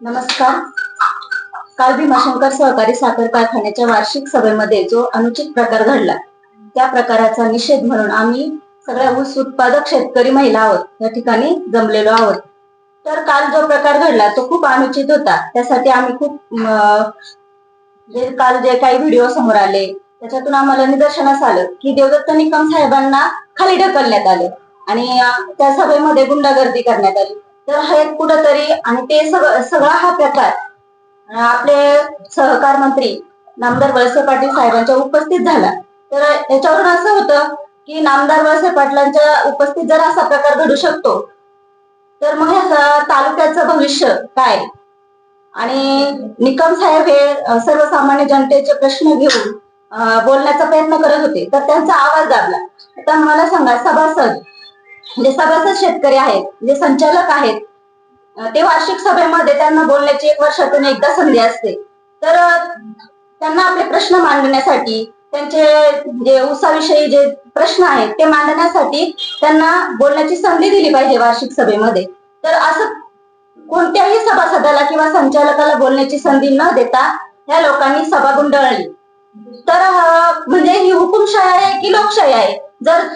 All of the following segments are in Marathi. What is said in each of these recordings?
नमस्कार. काल भीमाशंकर सहकारी साखर कारखान्याच्या वार्षिक सभेमध्ये जो अनुचित प्रकार घडला त्या प्रकाराचा निषेध म्हणून आम्ही सगळ्या ऊस उत्पादक शेतकरी महिला आहोत या ठिकाणी जमलेलो आहोत. तर काल जो प्रकार घडला तो खूप अनुचित होता. त्यासाठी आम्ही खूप जे काल जे काही व्हिडिओ समोर आले त्याच्यातून आम्हाला निदर्शनास आलं की देवदत्त निकम साहेबांना खाली ढकलण्यात आलं. आणि त्या सभेमध्ये गुंडागर्दी करण्यात आली. तर हे कुठंतरी आणि ते सगळं सगळा हा प्रकार आपले सहकार मंत्री नामदार वळसे पाटील साहेबांच्या उपस्थित झाला. तर याच्यावरून असं होतं की नामदार वळसे पाटलांच्या उपस्थित जर असा प्रकार घडू शकतो तर मग ह्या तालुक्याचं भविष्य काय? आणि निकम साहेब हे सर्वसामान्य जनतेचे प्रश्न घेऊन बोलण्याचा प्रयत्न करत होते. तर त्यांचा आवाज दाबला. आता मला सांगा सभासद जे सभासद शेतकरी आहेत जे संचालक आहेत ते वार्षिक सभेमध्ये त्यांना बोलण्याची एक वर्षातून एकदा संधी असते. तर त्यांना आपले प्रश्न मांडण्यासाठी त्यांचे जे उसाविषयी जे प्रश्न आहेत ते मांडण्यासाठी त्यांना बोलण्याची संधी दिली पाहिजे वार्षिक सभेमध्ये. तर असं कोणत्याही सभासदाला किंवा संचालकाला बोलण्याची संधी न देता या लोकांनी सभा गुंडाळली. तर म्हणजे ही हुकुमशाही आहे की लोकशाही आहे? जर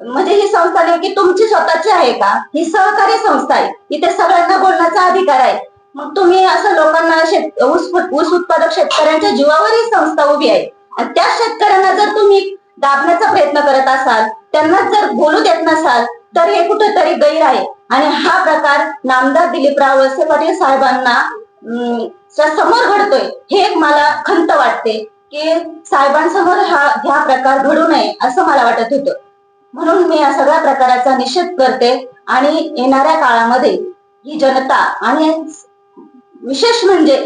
म्हणजे ही संस्था नेमकी तुमची स्वतःची आहे का? ही सहकारी संस्था आहे. इथे सगळ्यांना बोलण्याचा अधिकार आहे. मग तुम्ही असं लोकांना शेत ऊस ऊस उत्पादक शेतकऱ्यांच्या जीवावर ही संस्था उभी आहे. आणि त्या शेतकऱ्यांना जर तुम्ही दाबण्याचा प्रयत्न करत असाल त्यांना जर बोलू देत नसाल तर हे कुठेतरी गैर आहे. आणि हा प्रकार नामदार दिलीपराव वळसे पाटील साहेबांना समोर घडतोय. हे एक मला खंत वाटते की साहेबांसमोर हा ह्या प्रकार घडू नये असं मला वाटत होतं. म्हणून मी या सगळ्या प्रकाराचा निषेध करते आणि येणाऱ्या काळामध्ये ही जनता आणि विशेष म्हणजे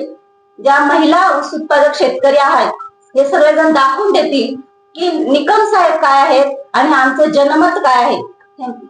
ज्या महिला ऊस उत्पादक शेतकरी आहेत हे सगळेजण दाखवून देतील की निकम साहेब काय आहेत आणि आमचं जनमत काय आहे. थँक्यू